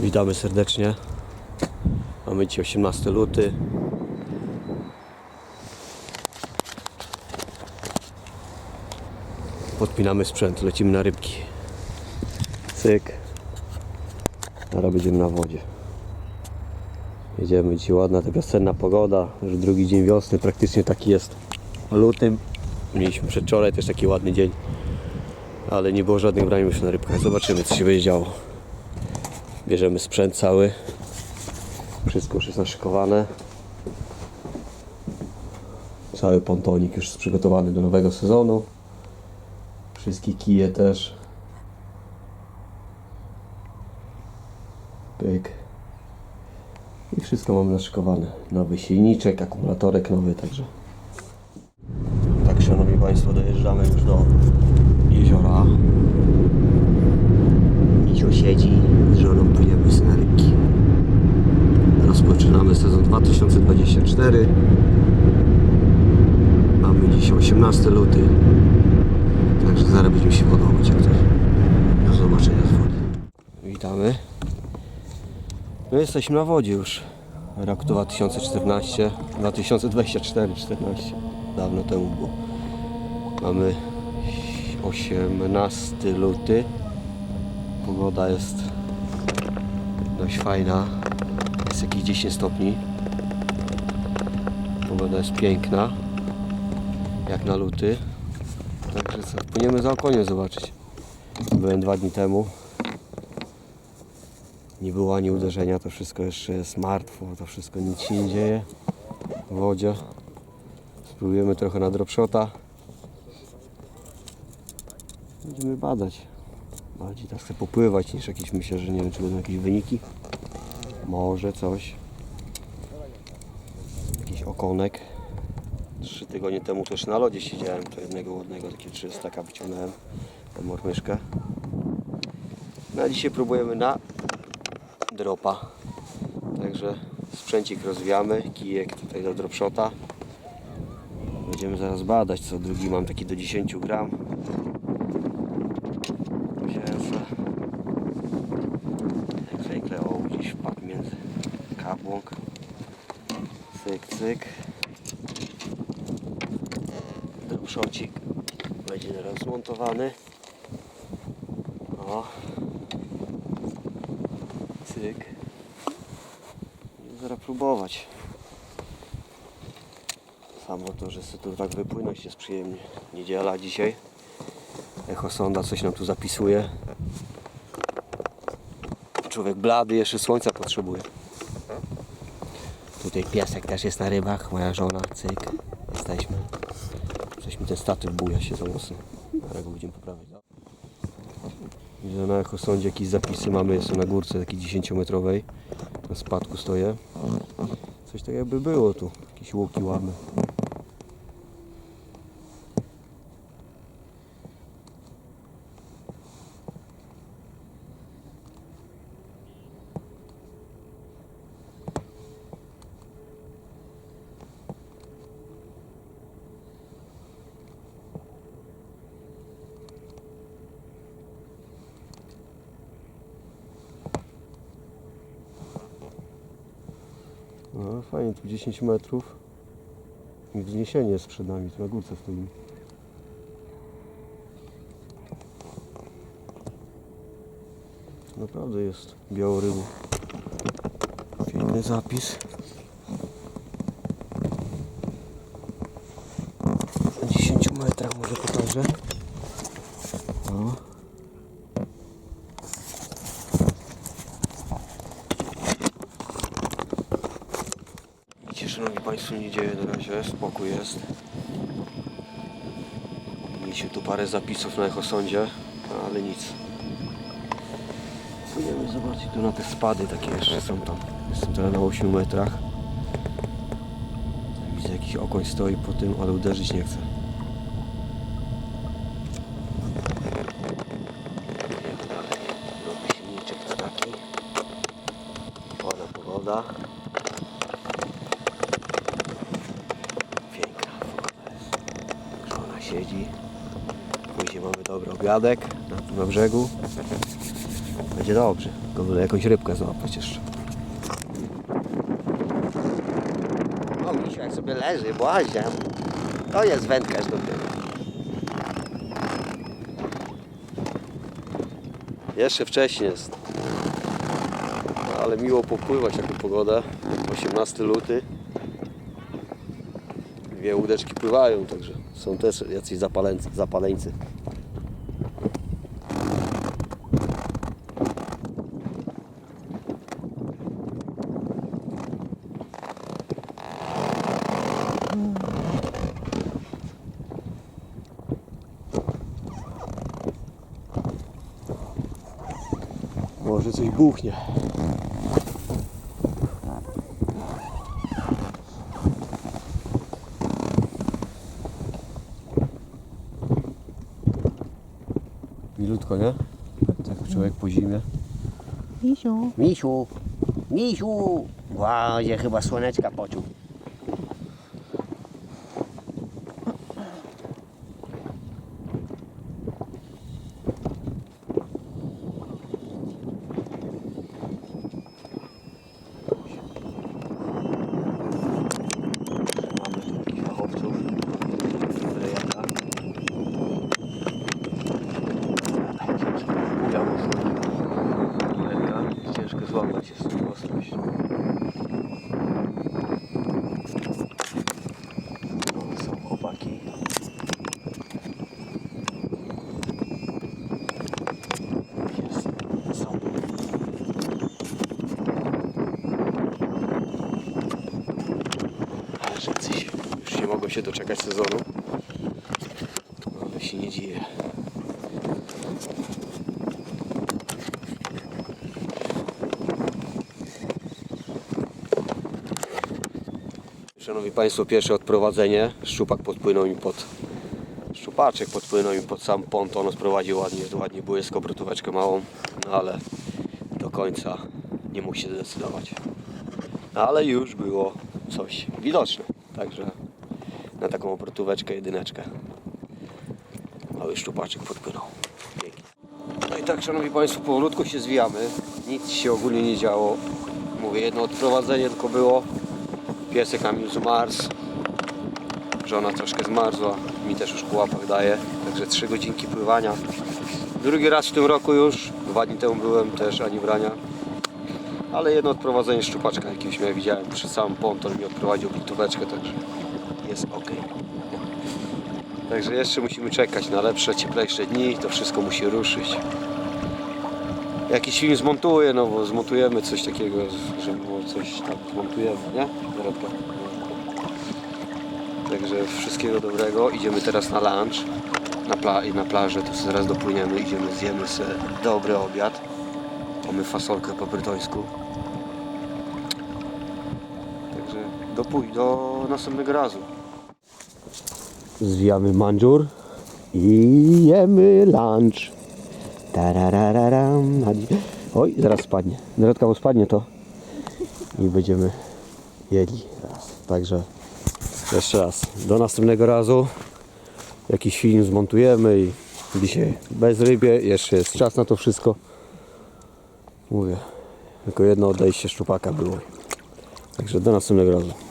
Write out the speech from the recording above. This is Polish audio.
Witamy serdecznie. Mamy dzisiaj 18 luty. Podpinamy sprzęt, lecimy na rybki. Cyk. Teraz będziemy na wodzie. Jedziemy dzisiaj ładna taka senna pogoda, że drugi dzień wiosny praktycznie taki jest lutym. Mieliśmy przedwczoraj też taki ładny dzień, ale nie było żadnych brań już na rybkach. Zobaczymy co się będzie działo. Bierzemy sprzęt cały. Wszystko już jest naszykowane. Cały pontonik już jest przygotowany do nowego sezonu. Wszystkie kije też. Pyk. I wszystko mamy naszykowane. Nowy silniczek, akumulatorek nowy, także. Tak, szanowni Państwo, dojeżdżamy już do jeziora. Misio siedzi z żoną, na rybki. Rozpoczynamy sezon 2024. Mamy dziś 18 luty. Także zaraz będziemy się podobać jak coś. Do zobaczenia z wody. Witamy. No jesteśmy na wodzie już. Rok 2014, 2024, 14. Dawno temu było. Mamy 18 luty. Pogoda jest dość fajna. Jest jakieś 10 stopni. Pogoda jest piękna. Jak na luty. Także płyniemy za okoniem zobaczyć. Byłem dwa dni temu. Nie było ani uderzenia, to wszystko jeszcze jest martwo, to wszystko nic się nie dzieje w wodzie. Spróbujemy trochę na dropshota. Będziemy badać. Bardziej tak chcę popływać niż jakieś, myślę, że nie wiem czy będą jakieś wyniki. Może coś. Jakiś okonek. Trzy tygodnie temu też na lodzie siedziałem, to jednego ładnego, takiego 300 wyciągnąłem, tę mormyszkę. No a dzisiaj próbujemy na dropa. Także sprzęcik rozwijamy, kijek tutaj do dropshota. Będziemy zaraz badać, co drugi mam taki do 10 gram. Cyk, cyk. Dropshocik będzie teraz zmontowany. O. Cyk. Zaraz próbować. Samo to, że sobie tu tak wypłynąć jest przyjemnie. Niedziela dzisiaj. Echo sonda coś nam tu zapisuje. Człowiek blady, jeszcze słońca potrzebuje. Tutaj piesek też jest na rybach, moja żona, cyk. Jesteśmy. Coś mi ten statyw buja się za mocno. Ale go będziemy poprawiać. Widzę na echosondzie jakieś zapisy mamy, jestem na górce takiej 10-metrowej. Na spadku stoję. Coś tak jakby było tu, jakieś łuki ładne. No fajnie, tu 10 metrów. I wzniesienie jest przed nami, tu na górce stoimy. Naprawdę jest białorybu. Piękny zapis. Na 10 metrach może pokażę. O. Szanowni państwo, nie dzieje na razie, spokój jest. Mieliśmy tu parę zapisów na echosądzie, ale nic. Spróbujemy zobaczyć, tu na te spady takie jeszcze są tam. Jestem teraz na 8 metrach. Widzę jakiś okoń stoi po tym, ale uderzyć nie chce. Idziemy dalej. Nowy silniczek to taki. Ładna pogoda. Piękna pogoda jest. Żona siedzi. Później mamy dobry obiadek na, na brzegu. Będzie dobrze. Tylko jakąś rybkę złapać jeszcze. O, misiu jak sobie leży, błazie. To jest wędkarz dopiero. Jeszcze wcześniej jest. No, ale miło popływać taką pogodę. 18 luty. Dwie łódeczki pływają, także są też jacyś zapaleńcy. zapaleńcy. Może coś buchnie. Milutko, nie? Tak człowiek po zimie. Misiu. Misiu! Misiu! Łazie chyba słoneczka poczuł. Mamy tu takich fachowców. Rejaka. Udział Ręka ciężko złamać jest tu ostrość. O, są chłopaki. Jest, są. Ale że coś, już nie mogą się doczekać sezonu. Ale się nie dzieje. Szanowni Państwo, pierwsze odprowadzenie. Szczupak podpłynął mi pod... Szczupaczek podpłynął mi pod sam ponton, sprowadził ładnie, ładnie błysk, obrotóweczkę małą, no ale do końca nie mógł się zdecydować. Ale już było coś widoczne, także na taką obrotóweczkę jedyneczkę mały szczupaczek podpłynął. No i tak, Szanowni Państwo, powolutku się zwijamy. Nic się ogólnie nie działo. Mówię, jedno odprowadzenie tylko było. Piesek nam już zmarzł. Żona troszkę zmarzła. Mi też już po łapach daje. Także trzy godzinki pływania. Drugi raz w tym roku już. Dwa dni temu byłem też, ani brania. Ale jedno odprowadzenie szczupaczka jakimś miałem, widziałem przy samym ponton mi odprowadził bitóweczkę, także jest ok. Także jeszcze musimy czekać na lepsze, cieplejsze dni. To wszystko musi ruszyć. Jakiś film zmontuję, no bo zmontujemy coś takiego, że było coś tam zmontujemy, nie? Dorotka. Także wszystkiego dobrego. Idziemy teraz na lunch. Na, pla na plażę, to zaraz dopłyniemy, idziemy, zjemy sobie dobry obiad. Mamy fasolkę po brytońsku. Także do, pój- do następnego razu. Zwijamy manżur i jemy lunch. Tararararam. Oj, zaraz spadnie. Dorotka, bo spadnie to. I będziemy jedli. Także jeszcze raz. Do następnego razu. Jakiś film zmontujemy i dzisiaj bez rybie. Jeszcze jest czas na to wszystko. Mówię. Tylko jedno odejście szczupaka było. Także do następnego razu.